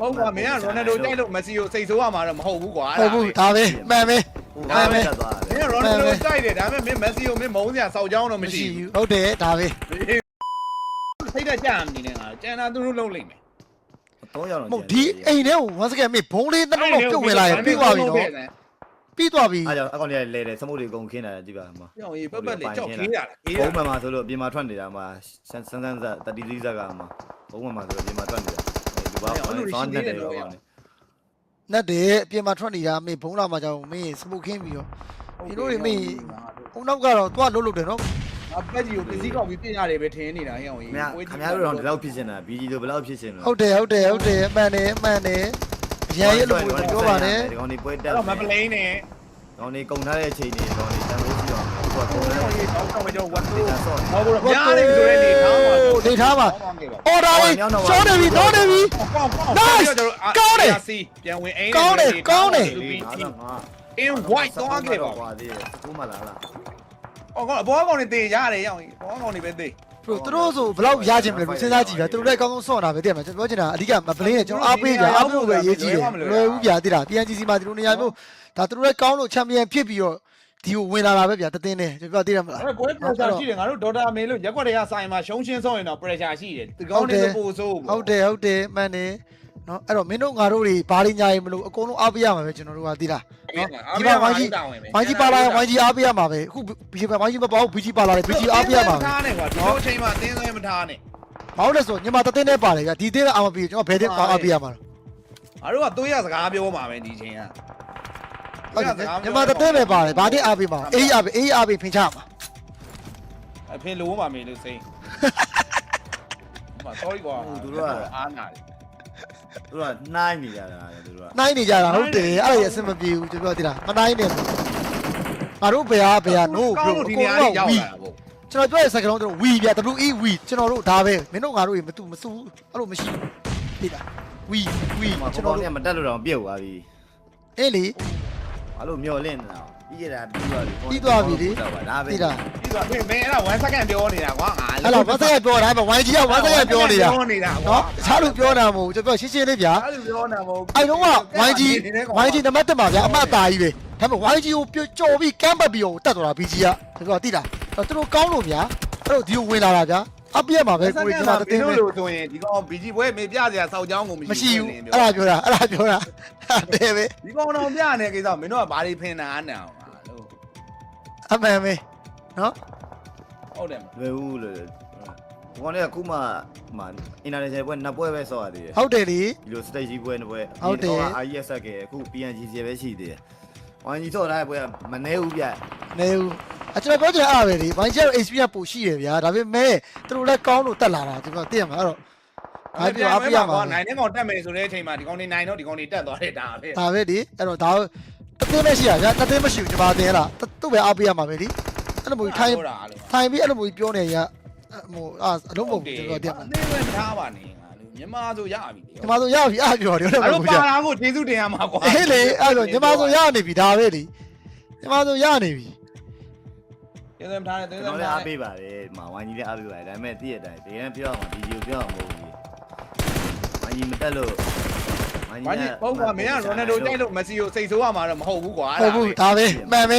ဟုတ်ကွာမင်းကရိုနယ်ဒိုကြိုက်လို့မက်ဆီကိုစိတ်ဆိုးရမှာတော့မဟုတ်ဘူးကွာဟုတ်ဘူးဒါပဲမှန်ပဲဒါပဲတက်သွားမတယ်င်းကရိုနယ်ဒိုကြိုက်တယ်ဒါပေမဲ့မင်းမက်ဆီကိုမင်းမုန်းစရာစောက်ကြောင်းတော့မမရှိရှိဘူးဘူးဟုတ်တယ်ဒါပဲစိတ်တက်ကြမနေနဲ့ငါကျန်တာသူတို့လုံးလိမ့်မယ်တော့ရတော့မဟုတ်ဒီအိမ်ထဲကိုဝမ်းစကက်မေဘုံလေးတစ်လုံးတော့ပြုတ်ဝင်လာရင်ပြီးသွားပြီနော် ပြီးသွားပြီအားကြောင့်အကောင်လေးလဲတယ်စမုတ်တွေအကုန်ခင်းတာကြည့်ပါမှာပြောင်းရေးပတ်ပတ်လေးကြောက်ခေးရတာခေးရဘုံမှန်မှာဆိုလို့ပြင်မှာထွက်နေတာမှာဆန်းဆန်းဆန်းတတိသီးဇက်ကမှာဘုံမှန်မှာဆိုလို့ပြင်မှာထွက်နေတာဒီဘာဘာနေတယ်တော့နတ်တယ်အပြင်မှာထွက်နေတာမေဘုံလာမှာကြောင့်မေစမုတ်ခင်းပြီးတော့ဒီလိုတွေမေဟိုနောက်ကတော့သွားလှုပ်လှုပ်တယ်နော်ငါပက်ကြီးကိုပစ္စည်းကောက်ပြီးပြင်ရတယ်ပဲထင်းနေတာဟဲ့အောင်ကြီးခင်ဗျားတို့တော့ဒီလောက်ဖြစ်နေတာ BG တို့ဘယ်လောက်ဖြစ်ရှင်လဲဟုတ်တယ်ဟုတ်တယ်ဟုတ်တယ်အမှန်တယ်အမှန်တယ်အရန်ရဲ့လို့ပြောပါနဲ့ဒီကောင်နေပွဲတက်အဲ့တော့မပလိန်နဲ့ ကောင်နေကုန်ထားတဲ့အချိန်တွေကောင်နေတန်လို့ရှိတော့ဟိုကကုန်ဟဲ့ထားအောင်ကြီးတောင်းတောင်းမကြောဝတ်ဒေလို့တာဆော့ဟောဘူးများနေဆိုတဲ့နေထားပါနေထားပါအော်ဒါလေးရှောင်းနေပြီတော့နေပြီကောင်းကောင်းကောင်းတယ်စီပြန်ဝင်အိမ် in white သွားခဲ့ပါကွာသေးတယ်ကိုမလာလားအော်ကောအဘောကောင်နေတေရတယ်ရောင်းဘောကောင်နေပဲတေ သူတို့ဆိုဘယ်လောက်ရခြင်းမလဲလို့စဉ်းစားကြည့်ဗျာသူတို့လည်းအကောင်းဆုံးဆော့တာပဲတည်မှာကျွန်တော်ပြောချင်တာအဓိကမပလင်းနဲ့ကျွန်တော်အားပေးကြအားပေးဖို့ပဲအရေးကြီးတယ်လွယ်ဘူးဗျာတိတာ PNGC မှာဒီလိုနေရာမျိုးဒါသူတို့လည်းကောင်းလို့ချန်ပီယံဖြစ်ပြီးတော့ဒီကိုဝင်လာတာပဲဗျာတသင်းနဲ့ကျွန်တော်ပြောသိတယ်မလားအဲ့ပွဲ pressure ရှိတယ်ငါတို့ဒေါက်တာမေလို့ရက်ကွက်တွေကဆိုင်မှာရှုံးချင်းဆုံးရင်တော့ pressure ရှိတယ်ဒီကောင်းနေပို့ဆိုးဟုတ်တယ်ဟုတ်တယ်မှန်တယ် နော်အဲ့တော့မင်းတို့ငါတို့တွေဘာတွေညာရင်မလို့အကုန်လုံးအားပေးရမှာပဲကျွန်တော်တို့ကသိလားနော်ဒီမှာဝိုင်းကြီးဝိုင်းကြီးပါလာရင်ဝိုင်းကြီးအားပေးရမှာပဲအခုဘီဝိုင်းကြီးမပေါ့ဘီကြီးပါလာတယ်ဘီကြီးအားပေးရမှာပဲထားနေကွာဒီလိုအချိန်မှာတင်းသွဲမထားနဲ့ဘာလို့လဲဆိုညီမတသင်းနဲ့ပါတယ်ဗျာဒီသင်းကအားမပေးကျွန်တော်ဘယ်သင်းအားပေးရမှာလဲငါတို့ကသွေးရစကားပြောမှာပဲဒီချိန်ကဟုတ်တယ်ညီမတသင်းပဲပါတယ်ဘာတင်းအားပေးမှာအေးအားပေးအေးအားပေးဖင်ချမှာအဖေလိုမှာမေလို့စိမ့်မ sorry ကွာအားနာတယ် သူကနှိုင်းနေကြတာလေသူကနိုင်နေကြတာဟုတ်တယ်အဲ့ဒါကြီးအဆင်မပြေဘူးကျွန်တော်သိလားမနိုင်နဲ့ဆိုငါတို့ဘယ်ဟာဘယ်ဟာ no ကော bro င်းလို့ဒီကိုနေရာကကြီးရောက် we လာတာပေါ့ကျွန်တော်ပြောတဲ့စကားလုံးတို့ we ဗျာ we we ကျွန်တော်တို့ဒါပဲမင်းတို့ငါတို့ရေမတူမစူအဲ့လိုမရှိဘူးသိလား we we ကျွန်ကျွန်တော်တော်တို့တို့မတက်လို့တော့ပြုတ်သွားပြီအေးလေ ဘာလို့မျောလင့်နေတာပြီးရတာပြီးသွားပြီဒါပဲသိလား ဒီဆိုဖေမင်းအဲ့ဒါ1 second ပြောနေတာကွာငါအဲ့တော့ဘာသာရပြောတာပဲ YG ကဘာသာရပြောနေတာပြောနေတာကွာနော်တခြားလူပြောတာမဟုတ်ဘူးကျွန်တော်ရှင်းရှင်းလေးဗျာအဲ့လိုပြောနေတာမဟုတ်အဲ့တော့က YG YG နံပါတ်1ပါဗျာအမအသားကြီးပဲဒါပေမဲ့ YG ကိုပြကြော်ပြီးကမ်းပတ်ပြီးတော့တက်သွားတာ BG ကကျွန်တော်သိလားသူတို့ကောင်းလို့ဗျာအဲ့တော့ဒီကိုဝင်လာတာဗျာအပြည့်မှာပဲကိုကြီးကျွန်တော်တသိန်းပဲလို့ဆိုရင်ဒီကောင် BG ဘွဲမေပြစရာစောက်ကြောင်းကိုမမရှိရှိဘူးအဲ့ဒါပြောတာအဲ့ဒါပြောတာတဲ့ပဲဒီကောင်တော့ပြနေကိစ္စမင်းတို့ကဘာတွေဖင်တာအနံအောင်လို့အမှန်ပဲ နော်ဟုတ်တယ်လွယ်ဘူးလို့ဒီကောင်လေးကခုမှမှအင်တာနက်ပွဲနှစ်ပွဲပဲဆော့ရသေးတယ်ဟုတ်တယ်လေဒီလို stage ကြီးပွဲနှစ်ပွဲဟုတ်တယ်အာရီဆက်ကအခု PNG စီပဲရှိသေးတယ်။ဝိုင်းကြီးဆော့ထားတဲ့ပွဲကမနှဲဘူးဗျ။နေဦးအကျွန်တော်ပြောချင်အားပဲလေဘိုင်းကျတော့ experience ပိုရှိတယ်ဗျာဒါပေမဲ့သူတို့လည်းကောင်းလို့တက်လာတာကျွန်တော်သိရမှာအဲ့တော့ဘာပြောအားပြရမှာနိုင်တဲ့ကောင်တက်မယ်ဆိုတဲ့အချိန်မှာဒီကောင်နေနိုင်တော့ဒီကောင်နေတက်သွားတယ်ဒါပဲဒါပဲဒီအဲ့တော့ဒါတသိန်းမရှိရဗျာတသိန်းမရှိဘူးကျွန်မတင်လားသူ့ပဲအားပေးရမှာပဲဒီ အဲ့လိုမျိုးထိုင်ထိုင်ပြီးအဲ့လိုမျိုးပြောနေရဟိုအာအလုံးမဟုတ်ဘူးကျွန်တော်တင်မှာနေဝင်ထားပါနေငါလူမြန်မာဆိုရပြီညီမဆိုရပြီအားပြောတယ်ဟုတ်အဲ့တယ်လိုဘူးပါကြာလာကိုကျေးဇူးတင်ရမှာကွာအေးလေအဲ့လိုညီမဆိုရနေပြီဒါပဲလေညီမဆိုရနေပြီကျေးဇူးထားတယ်ကျေးကျွန်ဇူးတော်လည်းထားအားတယ်ပေးပါတယ်။မာဝိုင်းကြီးလည်းအားပေးပါတယ်။ဒါပေမဲ့တည့်ရတိုင်းတကယ်ပြောရမှာဗီဒီယိုပြောရမှာမဟုတ်ဘူး။ဝိုင်းကြီးမတက်လို့ဘာကြီးပုံကမင်းကရိုနယ်ဒိုကြိုက်လို့မက်ဆီကိုစိတ်ဆိုးရမှာတော့မဟုတ်ဘူးကွာဟုတ်ဘူးဒါပဲမှန်ပဲ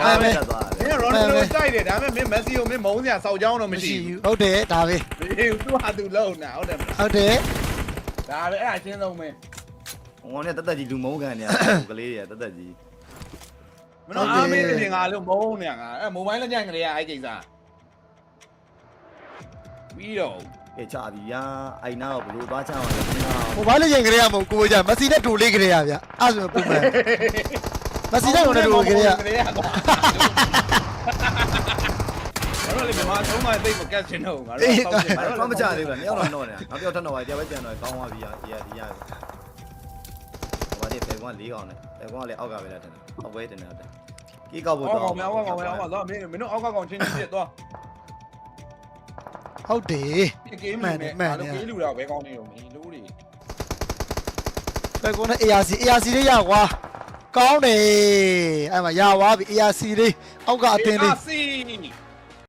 ဒါပဲတက်သွားမတယ် င်းကရိုနယ်ဒိုကြိုက်တယ်ဒါပေမဲ့မင်းမက်ဆီကိုမင်းမုန်းစရာစောက်ကြောင်းတော့မမရှိရှိဘူးဘူးဟုတ်တယ်ဒါပဲဘေးသူ့ဟာသူလုံနာဟုတ်တယ်မလားဟုတ်တယ်ဒါပဲအဲ့အချင်းဆုံးပဲ။ဟိုနဲ့တက်တက်ကြီးလူမုန်းခံနေရကလေးတွေတက်တက်ကြီးမင်းတို့အားမင်းနေငါလို့မုန်းနေငါအဲ့မိုဘိုင်းလက်ကျန်ကလေးကအဲ့ကိစ္စပြီးတော့။ကဲချပြီညာ။အိုင်နာကိုဘလို့သွားချအောင်လဲ။ကျွန်တော်ဟိုဘာလို့ရင်ကြရမဟုတ်ကိုကြမက်ဆီနဲ့တူလေးကြရဗျအဲ့ဆိုပုံမှန် မက်ဆီနဲ့တူလေးတူကြရကလေးကကွာဘာလို့လဲမြန်မာသုံးမသိမကတ်ချင်တော့ငါတို့ဆောက်ချင်အဲ့တော့မကြသေးဘူးလား။မြောက်တော့တော့နေတာ။နောက်ပြောက်ထပ်တော့ပါတရားပဲကြံတော့ကောင်းသွားပြီ။ဒီရဒီရ။ဟိုဘာဒီဖေကွန်၄កောင်းနဲ့။ဖေကွန်ကလည်းအောက်ကပဲလာတယ်။အောက်ပဲတင်တယ်။ကီကောက်ဖို့အောက်တော့ကောင်မြောက်ကောင်မြောက်ကောင်တော့မင်းမင်းတို့အောက်ကောင်ချင်းချင်းပြစ်သွားဟုတ်တယ်ပြစ်ကင်းမယ်ငါတို့ကေးလူတော့ဘဲကောင်းနေရောမင်းလူတွေဘယ်ကောနဲ့ ARC ARC လေးရကွာ ကောင်းတယ်အဲ့မှာရသွားပြီ ARC လေးအောက်ကအတင်းလေးစီ